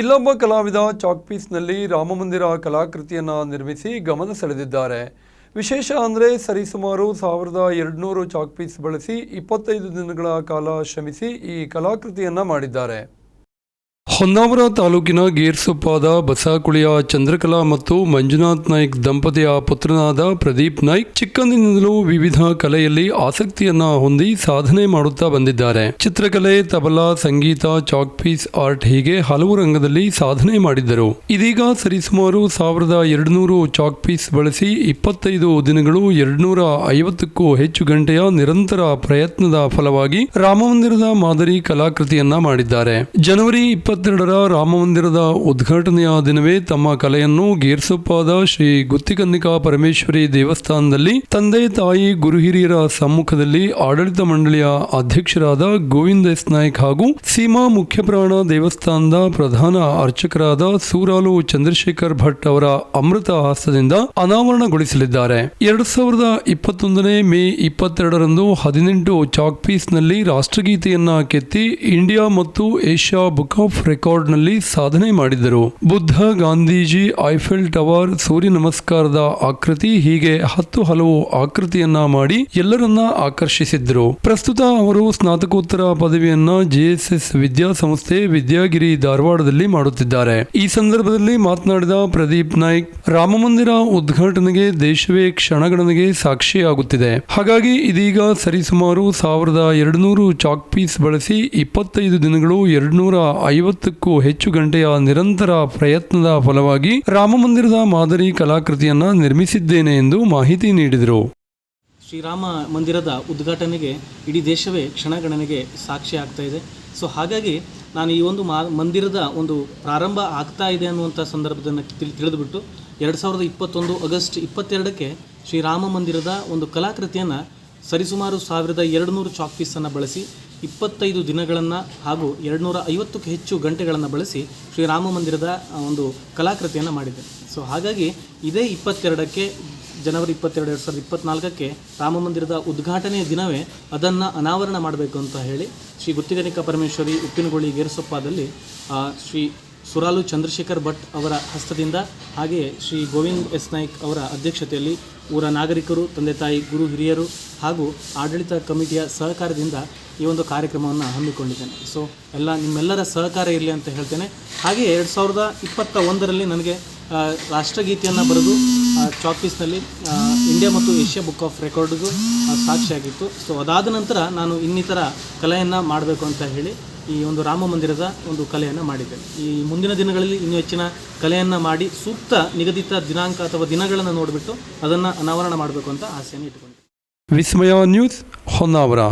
ಇಲ್ಲೊಬ್ಬ ಕಲಾವಿದ ಚಾಕ್ ಪೀಸ್ನಲ್ಲಿ ರಾಮಮಂದಿರ ಕಲಾಕೃತಿಯನ್ನು ನಿರ್ಮಿಸಿ ಗಮನ ಸೆಳೆದಿದ್ದಾರೆ. ವಿಶೇಷ ಅಂದರೆ ಸರಿಸುಮಾರು ಸಾವಿರದ ಎರಡುನೂರು ಚಾಕ್ ಪೀಸ್ ಬಳಸಿ ಇಪ್ಪತ್ತೈದು ದಿನಗಳ ಕಾಲ ಶ್ರಮಿಸಿ ಈ ಕಲಾಕೃತಿಯನ್ನು ಮಾಡಿದ್ದಾರೆ. ಹೊನ್ನಾವರ ತಾಲೂಕಿನ ಗೇರ್ಸೊಪ್ಪಾದ ಬಸಾಕುಳಿಯ ಚಂದ್ರಕಲಾ ಮತ್ತು ಮಂಜುನಾಥ್ ನಾಯ್ಕ್ ದಂಪತಿಯ ಪುತ್ರನಾದ ಪ್ರದೀಪ್ ನಾಯ್ಕ್ ಚಿಕ್ಕಂದಿನಿಂದಲೂ ವಿವಿಧ ಕಲೆಯಲ್ಲಿ ಆಸಕ್ತಿಯನ್ನ ಹೊಂದಿ ಸಾಧನೆ ಮಾಡುತ್ತಾ ಬಂದಿದ್ದಾರೆ. ಚಿತ್ರಕಲೆ, ತಬಲಾ, ಸಂಗೀತ, ಚಾಕ್ ಪೀಸ್, ಆರ್ಟ್ ಹೀಗೆ ಹಲವು ರಂಗದಲ್ಲಿ ಸಾಧನೆ ಮಾಡಿದ್ದರು. ಇದೀಗ ಸರಿಸುಮಾರು ಸಾವಿರದ ಎರಡುನೂರು ಚಾಕ್ ಪೀಸ್ ಬಳಸಿ ಇಪ್ಪತ್ತೈದು ದಿನಗಳು ಎರಡುನೂರ ಐವತ್ತಕ್ಕೂ ಹೆಚ್ಚು ಗಂಟೆಯ ನಿರಂತರ ಪ್ರಯತ್ನದ ಫಲವಾಗಿ ರಾಮಮಂದಿರದ ಮಾದರಿ ಕಲಾಕೃತಿಯನ್ನ ಮಾಡಿದ್ದಾರೆ. ಜನವರಿ ಇಪ್ಪತ್ತೆರಡರ ರಾಮಮಂದಿರದ ಉದ್ಘಾಟನೆಯ ದಿನವೇ ತಮ್ಮ ಕಲೆಯನ್ನು ಗೇರ್ಸೊಪ್ಪಾದ ಶ್ರೀ ಗುತ್ತಿಕನ್ನಿಕಾ ಪರಮೇಶ್ವರಿ ದೇವಸ್ಥಾನದಲ್ಲಿ ತಂದೆ ತಾಯಿ ಗುರು ಹಿರಿಯರ ಸಮ್ಮುಖದಲ್ಲಿ ಆಡಳಿತ ಮಂಡಳಿಯ ಅಧ್ಯಕ್ಷರಾದ ಗೋವಿಂದ ಎಸ್ ನಾಯ್ಕ್ ಹಾಗೂ ಸೀಮಾ ಮುಖ್ಯಪ್ರಾಣ ದೇವಸ್ಥಾನದ ಪ್ರಧಾನ ಅರ್ಚಕರಾದ ಸೂರಾಲು ಚಂದ್ರಶೇಖರ್ ಭಟ್ ಅವರ ಅಮೃತ ಹಸ್ತದಿಂದ ಅನಾವರಣಗೊಳಿಸಲಿದ್ದಾರೆ. ಎರಡ್ ಸಾವಿರದ ಇಪ್ಪತ್ತೊಂದನೇ ಮೇ ಇಪ್ಪತ್ತೆರಡರಂದು ಹದಿನೆಂಟು ಚಾಕ್ ಪೀಸ್ನಲ್ಲಿ ರಾಷ್ಟ್ರಗೀತೆಯನ್ನ ಕೆತ್ತಿ ಇಂಡಿಯಾ ಮತ್ತು ಏಷ್ಯಾ ಬುಕ್ ಆಫ್ ರೆಕಾರ್ಡ್ನಲ್ಲಿ ಸಾಧನೆ ಮಾಡಿದ್ದರು ಬುದ್ಧ, ಗಾಂಧೀಜಿ, ಐಫೆಲ್ ಟವರ್, ಸೂರ್ಯ ನಮಸ್ಕಾರದ ಆಕೃತಿ ಹೀಗೆ ಹತ್ತು ಹಲವು ಆಕೃತಿಯನ್ನ ಮಾಡಿ ಎಲ್ಲರನ್ನ ಆಕರ್ಷಿಸಿದ್ರು. ಪ್ರಸ್ತುತ ಅವರು ಸ್ನಾತಕೋತ್ತರ ಪದವಿಯನ್ನ ಜೆಎಸ್ಎಸ್ ವಿದ್ಯಾಸಂಸ್ಥೆ ವಿದ್ಯಾಗಿರಿ ಧಾರವಾಡದಲ್ಲಿ ಮಾಡುತ್ತಿದ್ದಾರೆ. ಈ ಸಂದರ್ಭದಲ್ಲಿ ಮಾತನಾಡಿದ ಪ್ರದೀಪ್ ನಾಯ್ಕ್, ರಾಮಮಂದಿರ ಉದ್ಘಾಟನೆಗೆ ದೇಶವೇ ಕ್ಷಣಗಣನೆಗೆ ಸಾಕ್ಷಿಯಾಗುತ್ತಿದೆ. ಹಾಗಾಗಿ ಇದೀಗ ಸರಿಸುಮಾರು ಸಾವಿರದ ಎರಡುನೂರು ಚಾಕ್ ಪೀಸ್ ಬಳಸಿ ಇಪ್ಪತ್ತೈದು ದಿನಗಳು ಎರಡುನೂರ ಐವತ್ತಕ್ಕೂ ಹೆಚ್ಚು ಗಂಟೆಯ ನಿರಂತರ ಪ್ರಯತ್ನದ ಫಲವಾಗಿ ರಾಮಮಂದಿರದ ಮಾದರಿ ಕಲಾಕೃತಿಯನ್ನು ನಿರ್ಮಿಸಿದ್ದೇನೆ ಎಂದು ಮಾಹಿತಿ ನೀಡಿದರು. ಶ್ರೀರಾಮ ಮಂದಿರದ ಉದ್ಘಾಟನೆಗೆ ಇಡೀ ದೇಶವೇ ಕ್ಷಣಗಣನೆಗೆ ಸಾಕ್ಷಿ ಆಗ್ತಾ ಇದೆ. ಸೊ ಹಾಗಾಗಿ ನಾನು ಈ ಒಂದು ಮಾ, ಮಂದಿರದ ಒಂದು ಪ್ರಾರಂಭ ಆಗ್ತಾ ಇದೆ ಅನ್ನುವಂಥ ಸಂದರ್ಭದನ್ನು ತಿಳಿ, ತಿಳಿದುಬಿಟ್ಟು ಎರಡು ಸಾವಿರದ ಇಪ್ಪತ್ತೊಂದು ಆಗಸ್ಟ್ ಇಪ್ಪತ್ತೆರಡಕ್ಕೆ ಶ್ರೀರಾಮ ಮಂದಿರದ ಒಂದು ಕಲಾಕೃತಿಯನ್ನು ಸರಿಸುಮಾರು ಸಾವಿರದ ಎರಡುನೂರು ಚಾಕ್ ಪೀಸನ್ನು ಬಳಸಿ ಇಪ್ಪತ್ತೈದು ದಿನಗಳನ್ನು ಹಾಗೂ ಎರಡುನೂರ ಐವತ್ತಕ್ಕೂ ಹೆಚ್ಚು ಗಂಟೆಗಳನ್ನು ಬಳಸಿ ಶ್ರೀರಾಮ ಮಂದಿರದ ಒಂದು ಕಲಾಕೃತಿಯನ್ನು ಮಾಡಿದೆ ಸೊ ಹಾಗಾಗಿ ಇದೇ ಇಪ್ಪತ್ತೆರಡಕ್ಕೆ, ಜನವರಿ ಇಪ್ಪತ್ತೆರಡು, ಎರಡು ಸಾವಿರದ ಇಪ್ಪತ್ನಾಲ್ಕಕ್ಕೆ ರಾಮ ಮಂದಿರದ ಉದ್ಘಾಟನೆಯ ದಿನವೇ ಅದನ್ನು ಅನಾವರಣ ಮಾಡಬೇಕು ಅಂತ ಹೇಳಿ ಶ್ರೀ ಗುತ್ತಿಗನಿಕ ಪರಮೇಶ್ವರಿ ಉಪ್ಪಿನಗೋಳಿ ಗೇರಸೊಪ್ಪದಲ್ಲಿ ಶ್ರೀ ಸುರಾಲು ಚಂದ್ರಶೇಖರ್ ಭಟ್ ಅವರ ಹಸ್ತದಿಂದ ಹಾಗೆಯೇ ಶ್ರೀ ಗೋವಿಂದ್ ಎಸ್ ನಾಯ್ಕ್ ಅವರ ಅಧ್ಯಕ್ಷತೆಯಲ್ಲಿ ಊರ ನಾಗರಿಕರು, ತಂದೆ ತಾಯಿ, ಗುರು ಹಿರಿಯರು ಹಾಗೂ ಆಡಳಿತ ಕಮಿಟಿಯ ಸಹಕಾರದಿಂದ ಈ ಒಂದು ಕಾರ್ಯಕ್ರಮವನ್ನು ಹಮ್ಮಿಕೊಂಡಿದ್ದೇನೆ. ಸೊ ಎಲ್ಲ ನಿಮ್ಮೆಲ್ಲರ ಸಹಕಾರ ಇರಲಿ ಅಂತ ಹೇಳ್ತೇನೆ. ಹಾಗೆ ಎರಡು ಸಾವಿರದ ಇಪ್ಪತ್ತ ಒಂದರಲ್ಲಿ ನನಗೆ ರಾಷ್ಟ್ರಗೀತೆಯನ್ನು ಬರೆದು ಚಾಕ್ ಪೀಸ್ನಲ್ಲಿ ಇಂಡಿಯಾ ಮತ್ತು ಏಷ್ಯಾ ಬುಕ್ ಆಫ್ ರೆಕಾರ್ಡ್ಗೂ ಸಾಕ್ಷಿಯಾಗಿತ್ತು. ಸೊ ಅದಾದ ನಂತರ ನಾನು ಇನ್ನಿತರ ಕಲೆಯನ್ನು ಮಾಡಬೇಕು ಅಂತ ಹೇಳಿ ಈ ಒಂದು ರಾಮ ಮಂದಿರದ ಒಂದು ಕಲೆಯನ್ನು ಮಾಡಿದೆ. ಈ ಮುಂದಿನ ದಿನಗಳಲ್ಲಿ ಇನ್ನೂ ಹೆಚ್ಚಿನ ಕಲೆಯನ್ನು ಮಾಡಿ ಸೂಕ್ತ ನಿಗದಿತ ದಿನಾಂಕ ಅಥವಾ ದಿನಗಳನ್ನು ನೋಡಿಬಿಟ್ಟು ಅದನ್ನು ಅನಾವರಣ ಮಾಡಬೇಕು ಅಂತ ಆಸೆಯನ್ನು ಇಟ್ಕೊಂಡಿದ್ದೆ ವಿಸ್ಮಯ ನ್ಯೂಸ್ ಹೊನ್ನಾವರ.